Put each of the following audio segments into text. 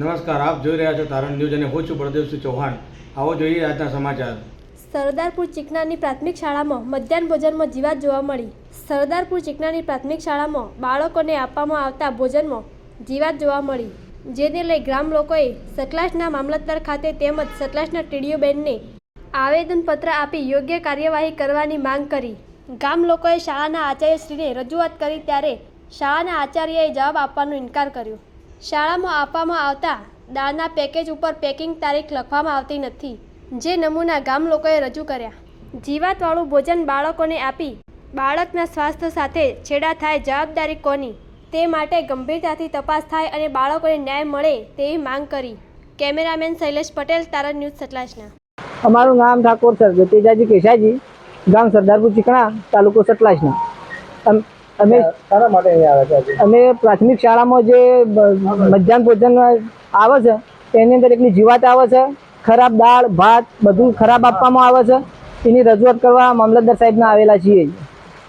નમસ્કાર, આપ જોઈ રહ્યા છો તારણ ન્યૂઝ અને હું છું બળદેવસિંહ ચૌહાણ. આવો જોઈએ આજના સમાચાર. સરદારપુર ચીકનાની પ્રાથમિક શાળામાં મધ્યાહન ભોજનમાં જીવાત જોવા મળી. સરદારપુર ચીકનાની પ્રાથમિક શાળામાં બાળકોને આપવામાં આવતા ભોજનમાં જીવાત જોવા મળી. જેને લઈ ગ્રામ લોકોએ સતલાસના મામલતદાર ખાતે તેમજ સતલાસના ટીડીઓ બેનને આવેદનપત્ર આપી યોગ્ય કાર્યવાહી કરવાની માંગ કરી. ગામ લોકોએ શાળાના આચાર્યશ્રીને રજૂઆત કરી ત્યારે શાળાના આચાર્યએ જવાબ આપવાનો ઇનકાર કર્યો. શાળામાં આપવામાં આવતા દાળના પેકેજ ઉપર પેકિંગ તારીખ લખવામાં આવતી નથી, જે નમૂના ગામ લોકોએ રજૂ કર્યા. જીવાતવાળું ભોજન બાળકોને આપી બાળકના સ્વાસ્થ્ય સાથે છેડા થાય જવાબદારી કોની? તે માટે ગંભીરતાથી તપાસ થાય અને બાળકોને ન્યાય મળે તેવી માંગ કરી. કેમેરામેન શૈલેષ પટેલ તારા ન્યૂઝ સતલાસના અમારું નામ ઠાકોર સર તેજાજી કેશાજી, ગામ સરદારપુર ચીકણા તાલુકો સતલાસના અમ- શાના માટે આવ્યા છે અમે પ્રાથમિક શાળામાં જે મધ્યાહન ભોજન આવે છે તેની અંદર એટલી જીવાત આવે છે ખરાબ દાળ ભાત બધું ખરાબ આપવામાં આવે છે. એની રજૂઆત કરવા મામલતદાર સાહેબના આવેલા છીએ.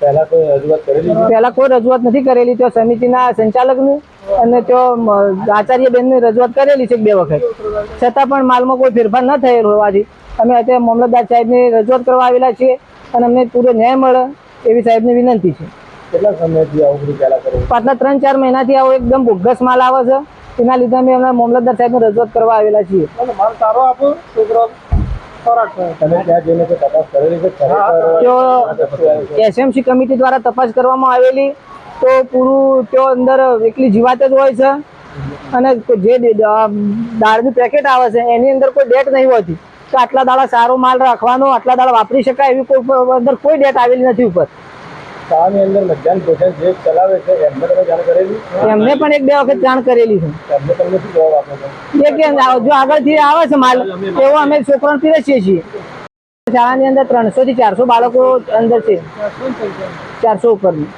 પહેલા કોઈ રજૂઆત કરેલી પહેલા કોઈ રજૂઆત નથી કરેલી. તો સમિતિના સંચાલકની અને તો આચાર્ય બેનની રજૂઆત કરેલી છે બે વખત. છતાં પણ માલમાં કોઈ ફેરફાર ન થયેલ હોવાથી અમે અત્યારે મામલતદાર સાહેબની રજૂઆત કરવા આવેલા છીએ અને અમને પૂરો ન્યાય મળે એવી સાહેબની વિનંતી છે. કેટલા સમયથી આવું બધું પહેલા કરેલું પાછલા ત્રણ ચાર મહિનાથી આવો એકદમ બોગસ માલ આવે છે. એના લીધે અમે એમના મામલતદાર સાહેબને રજૂઆત કરવા આવેલા છીએ. માલ સારો આપો છોકરો એસએમસી કમિટી દ્વારા તપાસ કરવામાં આવેલી તો પૂરું તેઓ અંદર એકલી જીવાત જ હોય છે. અને જે દાળનું પેકેટ આવે છે એની અંદર કોઈ ડેટ નહીં હોતી. તો આટલા દાડા સારો માલ રાખવાનો આટલા દાડા વાપરી શકાય એવી કોઈ અંદર કોઈ ડેટ આવેલી નથી ઉપર. શાળાની અંદર મધ્યાહન ભોજન જે ચલાવે છે એમને તમે જાણ કરેલી? એમને પણ એક બે વખત જાણ કરેલી છે. એમને તમને શું જવાબ આપો છો? એ કે જો આગળથી આવે છે માલ એવો અમે છોકરાને પીરસીએ છીએ. શાળાની અંદર ત્રણસો થી ચારસો બાળકો અંદર છે. ચારસો ઉપરની.